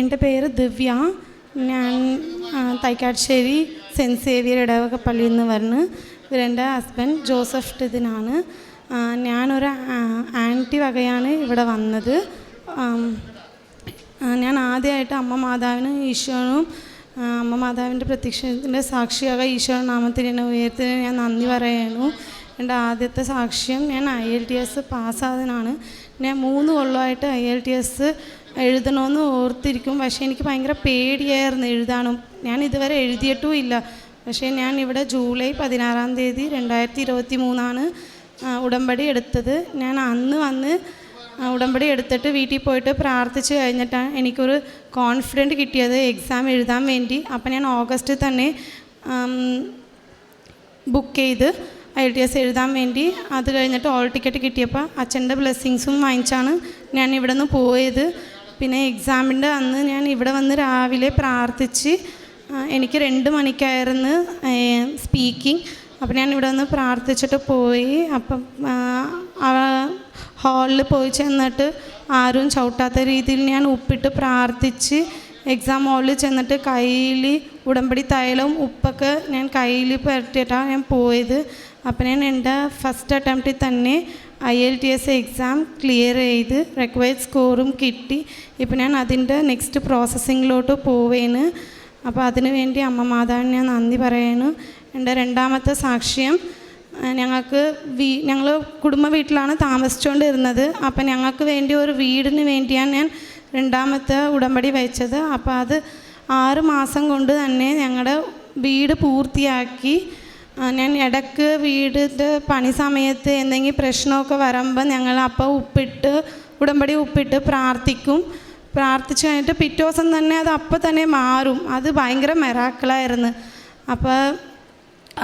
എന്റെ പേര് ദിവ്യ. ഞാൻ തൈക്കാട്ശ്ശേരി സെന്റ് സേവിയർ ഇടവക പള്ളിയിൽ നിന്ന് വരുന്നു ഇവരെന്റെ ഹസ്ബൻഡ് ജോസഫ് ടിതിനാണ്. ഞാനൊരു ആന്റി വകയാണ് ഇവിടെ വന്നത്. ഞാൻ ആദ്യമായിട്ട് അമ്മ മാതാവിന് ഈശോനും അമ്മ മാതാവിന്റെ പ്രത്യക്ഷത്തിന്റെ സാക്ഷിയാക ഈശോ നാമത്തിന് എന്നെ ഉയർത്തിന് ഞാൻ നന്ദി പറയുന്നു. എന്റെ ആദ്യത്തെ സാക്ഷ്യം ഞാൻ ഐ എൽ ടി എസ് പാസ്സായതിനാണ് ഞാൻ മൂന്ന് കൊല്ലമായിട്ട് ഐ എൽ ടി എസ് എഴുതണമെന്ന് ഓർത്തിരിക്കും. പക്ഷേ എനിക്ക് ഭയങ്കര പേടിയായിരുന്നു എഴുതാനും. ഞാൻ ഇതുവരെ എഴുതിയിട്ടും ഇല്ല പക്ഷേ ഞാൻ ഇവിടെ ജൂലൈ പതിനാറാം തീയതി രണ്ടായിരത്തി ഇരുപത്തി മൂന്നാണ് ഉടമ്പടി എടുത്തത്. ഞാൻ അന്ന് വന്ന് ഉടമ്പടി എടുത്തിട്ട് വീട്ടിൽ പോയിട്ട് പ്രാർത്ഥിച്ച് കഴിഞ്ഞിട്ടാണ് എനിക്കൊരു കോൺഫിഡന്റ് കിട്ടിയത് എക്സാം എഴുതാൻ വേണ്ടി. അപ്പം ഞാൻ ഓഗസ്റ്റിൽ തന്നെ ബുക്ക് ചെയ്ത് ഐ ടി എസ് എഴുതാൻ വേണ്ടി. അത് കഴിഞ്ഞിട്ട് ഓൾ ടിക്കറ്റ് കിട്ടിയപ്പോൾ അച്ഛന്റെ ബ്ലെസ്സിങ്സും വാങ്ങിച്ചാണ് ഞാൻ ഇവിടെ നിന്ന് പോയത്. പിന്നെ എക്സാമിന്റെ അന്ന് ഞാൻ ഇവിടെ വന്ന് രാവിലെ പ്രാർത്ഥിച്ച് എനിക്ക് രണ്ട് മണിക്കായിരുന്നു സ്പീക്കിംഗ് അപ്പം ഞാൻ ഇവിടെ വന്ന് പ്രാർത്ഥിച്ചിട്ട് പോയി. അപ്പം ഹാളിൽ പോയി ചെന്നിട്ട് ആരും ചവിട്ടാത്ത രീതിയിൽ ഞാൻ ഉപ്പിട്ട് പ്രാർത്ഥിച്ച് എക്സാം ഹാളിൽ ചെന്നിട്ട് കയ്യിൽ ഉടമ്പടി തൈലവും ഉപ്പൊക്കെ ഞാൻ കയ്യിൽ പരട്ടിയിട്ടാണ് ഞാൻ പോയത്. അപ്പം ഞാൻ എന്റെ ഫസ്റ്റ് അറ്റംപ്റ്റിൽ തന്നെ I L T S exam clear ചെയ്ത് റിക്വയർഡ് സ്കോറും കിട്ടി. ഇപ്പം ഞാൻ അതിന്റെ നെക്സ്റ്റ് പ്രോസസ്സിങ്ങിലോട്ട് പോവേന് അപ്പോൾ അതിനു വേണ്ടി അമ്മ മാതാവിന് ഞാൻ നന്ദി പറയുന്നു എന്റെ രണ്ടാമത്തെ സാക്ഷ്യം ഞങ്ങൾക്ക് വീ ഞങ്ങൾ കുടുംബ വീട്ടിലാണ് താമസിച്ചുകൊണ്ടിരുന്നത് അപ്പം ഞങ്ങൾക്ക് വേണ്ടി ഒരു വീടിന് വേണ്ടിയാണ് ഞാൻ രണ്ടാമത്തെ ഉടമ്പടി വെച്ചത്. അപ്പോൾ അത് ആറ് മാസം കൊണ്ട് തന്നെ ഞങ്ങളുടെ വീട് പൂർത്തിയാക്കി. ഞാൻ ഇടയ്ക്ക് വീടിന്റെ പണി സമയത്ത് എന്തെങ്കിലും പ്രശ്നമൊക്കെ വരുമ്പോൾ ഞങ്ങൾ അപ്പോൾ ഉപ്പിട്ട് ഉടമ്പടി ഉപ്പിട്ട് പ്രാർത്ഥിക്കും. പ്രാർത്ഥിച്ച് കഴിഞ്ഞിട്ട് പിറ്റേ ദിവസം തന്നെ അത് അപ്പം തന്നെ മാറും. അത് ഭയങ്കര മെറാക്കിളായിരുന്നു. അപ്പോൾ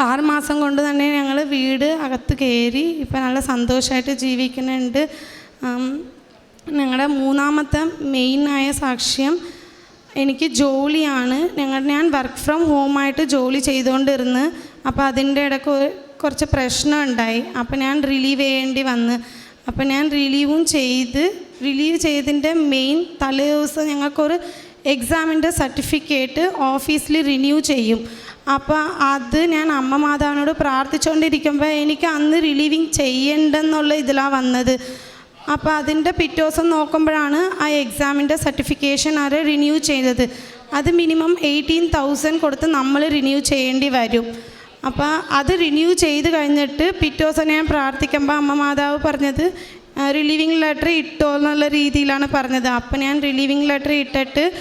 ആറുമാസം കൊണ്ട് തന്നെ ഞങ്ങൾ വീട് അകത്ത് കയറി ഇപ്പം നല്ല സന്തോഷമായിട്ട് ജീവിക്കുന്നുണ്ട്. ഞങ്ങളുടെ മൂന്നാമത്തെ മെയിനായ സാക്ഷ്യം എനിക്ക് ജോലിയാണ്. ഞങ്ങൾ ഞാൻ വർക്ക് ഫ്രം ഹോം ആയിട്ട് ജോലി ചെയ്തുകൊണ്ടിരുന്ന് അപ്പോൾ അതിന്റെ ഇടയ്ക്ക് കുറച്ച് പ്രശ്നം ഉണ്ടായി അപ്പോൾ ഞാൻ റിലീവ് ചെയ്യേണ്ടി വന്ന്. അപ്പോൾ ഞാൻ റിലീവും ചെയ്ത് റിലീവ് ചെയ്തതിന്റെ മെയിൻ തലേ ദിവസം ഞങ്ങൾക്കൊരു എക്സാമിന്റെ സർട്ടിഫിക്കറ്റ് ഓഫീസിൽ റിന്യൂ ചെയ്യും. അപ്പോൾ അത് ഞാൻ അമ്മ മാതാവിനോട് പ്രാർത്ഥിച്ചുകൊണ്ടിരിക്കുമ്പോൾ എനിക്ക് അന്ന് റിലീവിങ് ചെയ്യണ്ടെന്നുള്ള ഇതിലാണ് വന്നത്. അപ്പോൾ അതിന്റെ പിറ്റേ നോക്കുമ്പോഴാണ് ആ എക്സാമിന്റെ സർട്ടിഫിക്കേഷൻ അവർ റിന്യൂ ചെയ്തത്. അത് മിനിമം എയ്റ്റീൻ തൗസൻഡ് കൊടുത്ത് നമ്മൾ റിന്യൂ ചെയ്യേണ്ടി വരും. അപ്പോൾ അത് റിന്യൂ ചെയ്ത് കഴിഞ്ഞിട്ട് പിറ്റേ ഞാൻ പ്രാർത്ഥിക്കുമ്പോൾ അമ്മ മാതാവ് പറഞ്ഞത് റിലീവിങ് ലെറ്റർ ഇട്ടോ എന്നുള്ള രീതിയിലാണ് പറഞ്ഞത്. അപ്പോൾ ഞാൻ റിലീവിങ് ലെറ്റർ ഇട്ടിട്ട്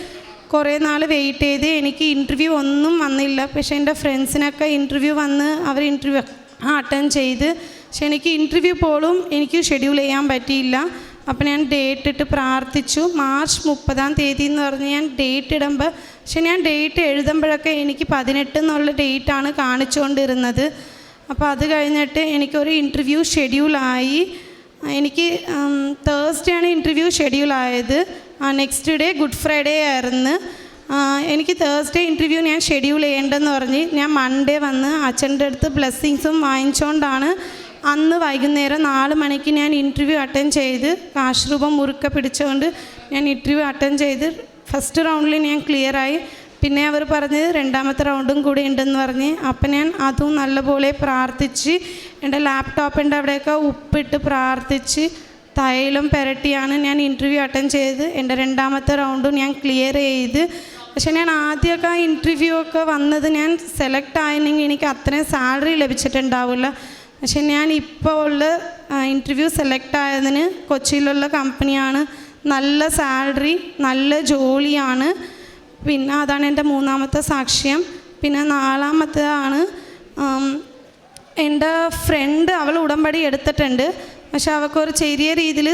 കുറേ നാൾ വെയിറ്റ് ചെയ്ത് എനിക്ക് ഇന്റർവ്യൂ ഒന്നും വന്നില്ല. പക്ഷേ എന്റെ ഫ്രണ്ട്സിനൊക്കെ ഇന്റർവ്യൂ വന്ന് അവർ ഇന്റർവ്യൂ അറ്റൻഡ് ചെയ്ത് പക്ഷെ എനിക്ക് ഇന്റർവ്യൂ പോലും എനിക്ക് ഷെഡ്യൂൾ ചെയ്യാൻ പറ്റിയില്ല. അപ്പം ഞാൻ ഡേറ്റ് ഇട്ട് പ്രാർത്ഥിച്ചു. മാർച്ച് മുപ്പതാം തീയതി എന്ന് പറഞ്ഞ് ഞാൻ ഡേറ്റ് ഇടുമ്പോൾ പക്ഷെ ഞാൻ ഡേറ്റ് എഴുതുമ്പോഴൊക്കെ എനിക്ക് പതിനെട്ട് എന്നുള്ള ഡേറ്റാണ് കാണിച്ചുകൊണ്ടിരുന്നത് അപ്പോൾ അത് കഴിഞ്ഞിട്ട് എനിക്കൊരു ഇന്റർവ്യൂ ഷെഡ്യൂളായി എനിക്ക് തേഴ്സ്ഡേ ആണ് ഇന്റർവ്യൂ ഷെഡ്യൂൾ ആയത്. നെക്സ്റ്റ് ഡേ ഗുഡ് ഫ്രൈഡേ ആയിരുന്നു. എനിക്ക് തേഴ്സ്ഡേ ഇന്റർവ്യൂ ഞാൻ ഷെഡ്യൂൾ ചെയ്യേണ്ടെന്ന് പറഞ്ഞ് ഞാൻ മൺഡേ വന്ന് അച്ഛന്റെ അടുത്ത് ബ്ലെസ്സിങ്സും വാങ്ങിച്ചുകൊണ്ടാണ് അന്ന് വൈകുന്നേരം നാല് മണിക്ക് ഞാൻ ഇന്റർവ്യൂ അറ്റൻഡ് ചെയ്ത് കാശ് രൂപം മുറുക്കെ പിടിച്ചുകൊണ്ട് ഞാൻ ഇന്റർവ്യൂ അറ്റൻഡ് ചെയ്ത് ഫസ്റ്റ് റൗണ്ടിൽ ഞാൻ ക്ലിയറായി പിന്നെ അവർ പറഞ്ഞത് രണ്ടാമത്തെ റൗണ്ടും കൂടി ഉണ്ടെന്ന് പറഞ്ഞ്. അപ്പം ഞാൻ അതും നല്ലപോലെ പ്രാർത്ഥിച്ച് എന്റെ ലാപ്ടോപ്പിന്റെ അവിടെയൊക്കെ ഉപ്പിട്ട് പ്രാർത്ഥിച്ച് തൈലം പുരട്ടിയാണ് ഞാൻ ഇന്റർവ്യൂ അറ്റൻഡ് ചെയ്ത്. എന്റെ രണ്ടാമത്തെ റൗണ്ടും ഞാൻ ക്ലിയർ ചെയ്ത്. പക്ഷേ ഞാൻ ആദ്യമൊക്കെ ആ ഇന്റർവ്യൂ ഒക്കെ വന്നത് ഞാൻ സെലക്ട് ആയിരുന്നെങ്കിൽ എനിക്ക് അത്രയും സാലറി ലഭിച്ചിട്ടുണ്ടാവില്ല. പക്ഷെ ഞാൻ ഇപ്പോൾ ഉള്ള ഇന്റർവ്യൂ സെലക്ട് ആയതിന് കൊച്ചിയിലുള്ള കമ്പനിയാണ് നല്ല സാലറി നല്ല ജോലിയാണ്. പിന്നെ അതാണ് എന്റെ മൂന്നാമത്തെ സാക്ഷ്യം. പിന്നെ നാലാമത്തേതാണ് എന്റെ ഫ്രണ്ട് അവൾ ഉടമ്പടി എടുത്തിട്ടുണ്ട്. പക്ഷെ അവൾക്കൊരു ചെറിയ രീതിയിൽ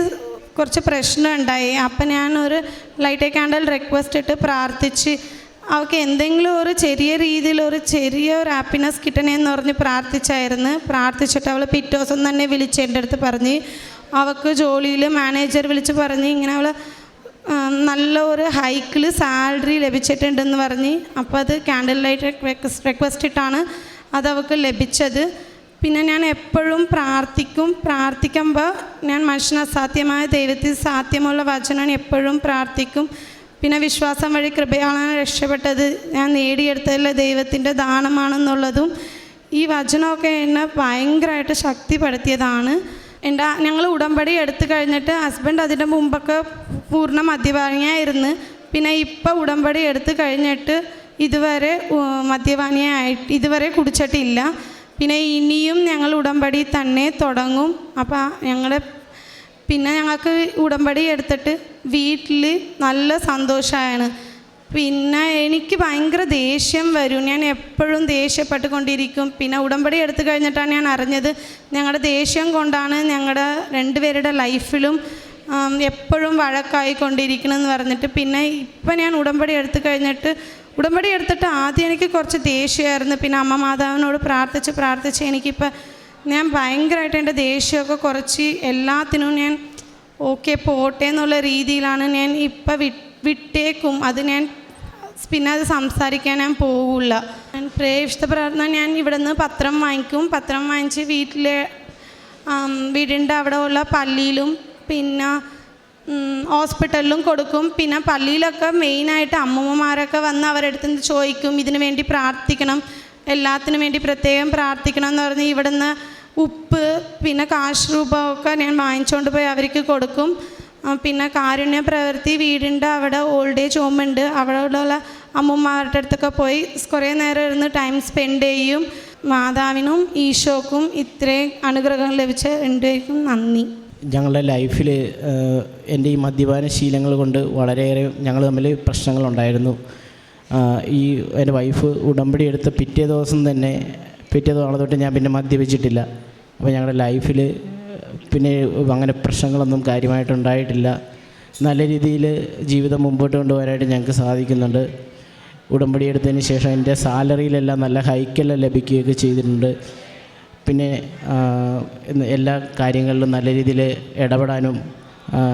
കുറച്ച് പ്രശ്നം ഉണ്ടായി അപ്പം ഞാനൊരു ലൈറ്റ് ക്യാൻഡൽ റിക്വസ്റ്റ് ഇട്ട് പ്രാർത്ഥിച്ച് അവൾക്ക് എന്തെങ്കിലും ഒരു ചെറിയ രീതിയിൽ ഒരു ചെറിയ ഒരു ഹാപ്പിനെസ് കിട്ടണേന്ന് പറഞ്ഞ് പ്രാർത്ഥിച്ചായിരുന്നു. പ്രാർത്ഥിച്ചിട്ട് അവൾ പിറ്റേ ദിവസം തന്നെ വിളിച്ച് എന്റെ അടുത്ത് പറഞ്ഞ് അവൾക്ക് ജോലിയിൽ മാനേജർ വിളിച്ച് പറഞ്ഞ് ഇങ്ങനെ അവൾ നല്ല ഒരു ഹൈക്കിൽ സാലറി ലഭിച്ചിട്ടുണ്ടെന്ന് പറഞ്ഞ് അപ്പോൾ അത് ക്യാൻഡിൽ ലൈറ്റ് റിക്വസ്റ്റ് ഇട്ടാണ് അത് അവൾക്ക് ലഭിച്ചത്. പിന്നെ ഞാൻ എപ്പോഴും പ്രാർത്ഥിക്കും. പ്രാർത്ഥിക്കുമ്പോൾ ഞാൻ മനുഷ്യന് അസാധ്യമായ ദൈവത്തിൽ സാധ്യമുള്ള വചനം എപ്പോഴും പ്രാർത്ഥിക്കും. പിന്നെ വിശ്വാസം വഴി കൃപയാളാണ് രക്ഷപ്പെട്ടത് ഞാൻ നേടിയെടുത്തതിലെ ദൈവത്തിന്റെ ദാനമാണെന്നുള്ളതും ഈ വചനമൊക്കെ എന്നെ ഭയങ്കരമായിട്ട് ശക്തിപ്പെടുത്തിയതാണ്. എന്റെ ഞങ്ങൾ ഉടമ്പടി എടുത്തു കഴിഞ്ഞിട്ട് ഹസ്ബൻഡ് അതിന്റെ മുമ്പൊക്കെ പൂർണ മദ്യപാനിയായിരുന്നു. പിന്നെ ഇപ്പം ഉടമ്പടി എടുത്തു കഴിഞ്ഞിട്ട് ഇതുവരെ മദ്യപാനിയായിട്ട് ഇതുവരെ കുടിച്ചിട്ടില്ല. പിന്നെ ഇനിയും ഞങ്ങൾ ഉടമ്പടി തന്നെ തുടങ്ങും. അപ്പം ഞങ്ങളുടെ പിന്നെ ഞങ്ങൾക്ക് ഉടമ്പടി എടുത്തിട്ട് വീട്ടിൽ നല്ല സന്തോഷമാണ് പിന്നെ എനിക്ക് ഭയങ്കര ദേഷ്യം വരും. ഞാൻ എപ്പോഴും ദേഷ്യപ്പെട്ട് കൊണ്ടിരിക്കും പിന്നെ ഉടമ്പടി എടുത്തു കഴിഞ്ഞിട്ടാണ് ഞാൻ അറിഞ്ഞത് ഞങ്ങളുടെ ദേഷ്യം കൊണ്ടാണ് ഞങ്ങളുടെ രണ്ടുപേരുടെ ലൈഫിലും എപ്പോഴും വഴക്കായിക്കൊണ്ടിരിക്കണമെന്ന് പറഞ്ഞിട്ട് പിന്നെ ഇപ്പം ഞാൻ ഉടമ്പടി എടുത്തു കഴിഞ്ഞിട്ട് ഉടമ്പടി എടുത്തിട്ട് ആദ്യം എനിക്ക് കുറച്ച് ദേഷ്യമായിരുന്നു പിന്നെ അമ്മ മാതാവിനോട് പ്രാർത്ഥിച്ച് പ്രാർത്ഥിച്ച് എനിക്കിപ്പോൾ ഞാൻ ഭയങ്കരമായിട്ട് എന്റെ ദേഷ്യമൊക്കെ കുറച്ച് എല്ലാത്തിനും ഞാൻ ഓക്കെ പോട്ടെ എന്നുള്ള രീതിയിലാണ് ഞാൻ ഇപ്പം വിട്ടേക്കും. അത് ഞാൻ പിന്നെ അത് സംസാരിക്കാൻ ഞാൻ പോകില്ല ഞാൻ പ്രേക്ഷിത പ്രാർത്ഥന ഞാൻ ഇവിടെ നിന്ന് പത്രം വാങ്ങിക്കും. പത്രം വാങ്ങിച്ച് വീട്ടിലെ വീടിന്റെ അവിടെ ഉള്ള പള്ളിയിലും പിന്നെ ഹോസ്പിറ്റലിലും കൊടുക്കും. പിന്നെ പള്ളിയിലൊക്കെ മെയിനായിട്ട് അമ്മൂമ്മമാരൊക്കെ വന്ന് അവരുടെ അടുത്ത് ചോദിക്കും ഇതിനു വേണ്ടി പ്രാർത്ഥിക്കണം എല്ലാത്തിനും വേണ്ടി പ്രത്യേകം പ്രാർത്ഥിക്കണം എന്ന് പറഞ്ഞ് ഇവിടുന്ന് ഉപ്പ് പിന്നെ കാശ് രൂപമൊക്കെ ഞാൻ വാങ്ങിച്ചുകൊണ്ട് പോയി അവർക്ക് കൊടുക്കും. പിന്നെ കാരുണ്യ പ്രവൃത്തി വീടിന്റെ അവിടെ ഓൾഡ് ഏജ് ഹോം ഉണ്ട്. അവിടെ ഉള്ള അമ്മൂമ്മമാരുടെ അടുത്തൊക്കെ പോയി കുറേ നേരം ഇരുന്ന് ടൈം സ്പെൻഡ് ചെയ്യും. മാതാവിനും ഈശോക്കും ഇത്രയും അനുഗ്രഹങ്ങൾ ലഭിച്ച രണ്ടുപേർക്കും നന്ദി. ഞങ്ങളുടെ ലൈഫിൽ എന്റെ ഈ മദ്യപാന ശീലങ്ങൾ കൊണ്ട് വളരെയേറെ ഞങ്ങൾ തമ്മിൽ പ്രശ്നങ്ങളുണ്ടായിരുന്നു ഈ എന്റെ വൈഫ് ഉടമ്പടി എടുത്ത പിറ്റേ ദിവസം തന്നെ പിറ്റേ നാളെ തൊട്ട് ഞാൻ പിന്നെ മദ്യപിച്ചിട്ടില്ല അപ്പോൾ ഞങ്ങളുടെ ലൈഫിൽ പിന്നെ അങ്ങനെ പ്രശ്നങ്ങളൊന്നും കാര്യമായിട്ടുണ്ടായിട്ടില്ല നല്ല രീതിയിൽ ജീവിതം മുമ്പോട്ട് കൊണ്ടുപോകാനായിട്ട് ഞങ്ങൾക്ക് സാധിക്കുന്നുണ്ട്. ഉടമ്പടി എടുത്തതിന് ശേഷം എന്റെ സാലറിയിലെല്ലാം നല്ല ഹൈക്കെല്ലാം ലഭിക്കുകയൊക്കെ ചെയ്തിട്ടുണ്ട്. പിന്നെ എല്ലാ കാര്യങ്ങളിലും നല്ല രീതിയിൽ ഇടപെടാനും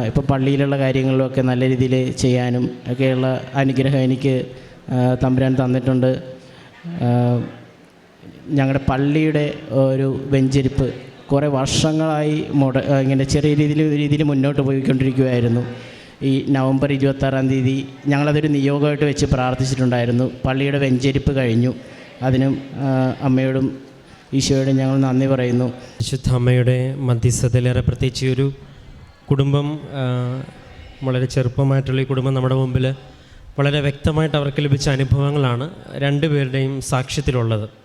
ഇപ്പോൾ പള്ളിയിലുള്ള കാര്യങ്ങളിലൊക്കെ നല്ല രീതിയിൽ ചെയ്യാനും ഒക്കെയുള്ള അനുഗ്രഹം എനിക്ക് തമ്പുരാൻ തന്നിട്ടുണ്ട്. ഞങ്ങളുടെ പള്ളിയുടെ ഒരു വെഞ്ചരിപ്പ് കുറേ വർഷങ്ങളായി മുട ഇങ്ങനെ ചെറിയ രീതിയിൽ രീതിയിൽ മുന്നോട്ട് പോയിക്കൊണ്ടിരിക്കുകയായിരുന്നു ഈ നവംബർ ഇരുപത്താറാം തീയതി ഞങ്ങളതൊരു നിയോഗമായിട്ട് വെച്ച് പ്രാർത്ഥിച്ചിട്ടുണ്ടായിരുന്നു. പള്ളിയുടെ വെഞ്ചരിപ്പ് കഴിഞ്ഞു. അതിനും അമ്മയോടും ഈശോയോടും ഞങ്ങൾ നന്ദി പറയുന്നു. വിശുദ്ധ അമ്മയുടെ മധ്യസ്ഥതയിലേറെ പ്രത്യേകിച്ച് ഒരു കുടുംബം വളരെ ചെറുപ്പമായിട്ടുള്ള ഈ കുടുംബം നമ്മുടെ മുമ്പിൽ വളരെ വ്യക്തമായിട്ട് അവർക്ക് ലഭിച്ച അനുഭവങ്ങളാണ് രണ്ടുപേരുടെയും സാക്ഷ്യത്തിലുള്ളത്.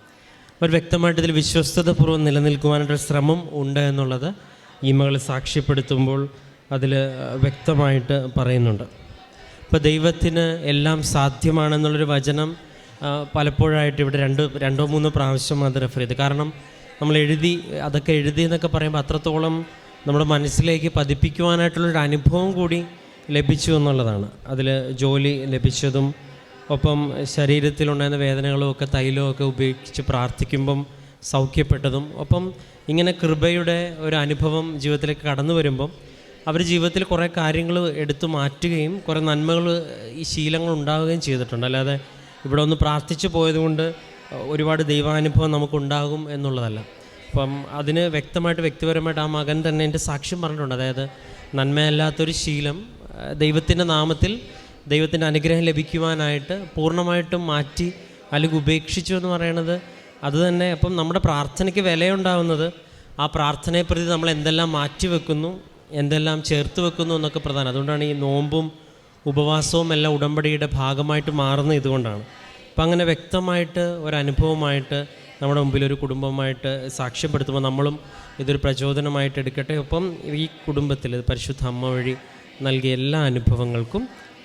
അവർ വ്യക്തമായിട്ട് ഇതിൽ വിശ്വസ്തതപൂർവം നിലനിൽക്കുവാനായിട്ടൊരു ശ്രമം ഉണ്ട് എന്നുള്ളത് ഈ മകൾ സാക്ഷ്യപ്പെടുത്തുമ്പോൾ അതിൽ വ്യക്തമായിട്ട് പറയുന്നുണ്ട്. ഇപ്പോൾ ദൈവത്തിന് എല്ലാം സാധ്യമാണെന്നുള്ളൊരു വചനം പലപ്പോഴായിട്ട് ഇവിടെ രണ്ട് രണ്ടോ മൂന്നോ പ്രാവശ്യം അത് റെഫർ ചെയ്ത്. കാരണം നമ്മൾ എഴുതി അതൊക്കെ എഴുതി എന്നൊക്കെ പറയുമ്പോൾ അത്രത്തോളം നമ്മുടെ മനസ്സിലേക്ക് പതിപ്പിക്കുവാനായിട്ടുള്ളൊരു അനുഭവം കൂടി ലഭിച്ചു എന്നുള്ളതാണ്. അതിൽ ജോലി ലഭിച്ചതും ഒപ്പം ശരീരത്തിലുണ്ടായിരുന്ന വേദനകളും ഒക്കെ തൈലവും ഒക്കെ ഉപയോഗിച്ച് പ്രാർത്ഥിക്കുമ്പം സൗഖ്യപ്പെട്ടതും. ഒപ്പം ഇങ്ങനെ കൃപയുടെ ഒരു അനുഭവം ജീവിതത്തിലേക്ക് കടന്നു വരുമ്പം അവർ ജീവിതത്തിൽ കുറേ കാര്യങ്ങൾ എടുത്തു മാറ്റുകയും കുറേ നന്മകൾ ഈ ശീലങ്ങൾ ഉണ്ടാവുകയും ചെയ്തിട്ടുണ്ട്. അല്ലാതെ ഇവിടെ ഒന്ന് പ്രാർത്ഥിച്ചു പോയതുകൊണ്ട് ഒരുപാട് ദൈവാനുഭവം നമുക്കുണ്ടാകും എന്നുള്ളതല്ല. അപ്പം അതിന് വ്യക്തമായിട്ട് വ്യക്തിപരമായിട്ട് ആ മകൻ തന്നെ എന്റെ സാക്ഷ്യം പറഞ്ഞിട്ടുണ്ട്. അതായത് നന്മയല്ലാത്തൊരു ശീലം ദൈവത്തിന്റെ നാമത്തിൽ ദൈവത്തിന്റെ അനുഗ്രഹം ലഭിക്കുവാനായിട്ട് പൂർണമായിട്ടും മാറ്റി അല്ലെങ്കിൽ ഉപേക്ഷിച്ചു എന്ന് പറയണത് അതുതന്നെ അപ്പം നമ്മുടെ പ്രാർത്ഥനയ്ക്ക് വിലയുണ്ടാവുന്നത് ആ പ്രാർത്ഥനയെ പ്രതി നമ്മൾ എന്തെല്ലാം മാറ്റി വെക്കുന്നു എന്തെല്ലാം ചേർത്ത് വെക്കുന്നു എന്നൊക്കെ പ്രധാനം. അതുകൊണ്ടാണ് ഈ നോമ്പും ഉപവാസവും എല്ലാം ഉടമ്പടിയുടെ ഭാഗമായിട്ട് മാറുന്നത് ഇതുകൊണ്ടാണ്. അപ്പം അങ്ങനെ വ്യക്തമായിട്ട് ഒരനുഭവമായിട്ട് നമ്മുടെ മുമ്പിൽ ഒരു കുടുംബമായിട്ട് സാക്ഷ്യപ്പെടുത്തുമ്പോൾ നമ്മളും ഇതൊരു പ്രചോദനമായിട്ട് എടുക്കട്ടെ. ഒപ്പം ഈ കുടുംബത്തിൽ പരിശുദ്ധ അമ്മ വഴി നൽകിയ എല്ലാ അനുഭവങ്ങൾക്കും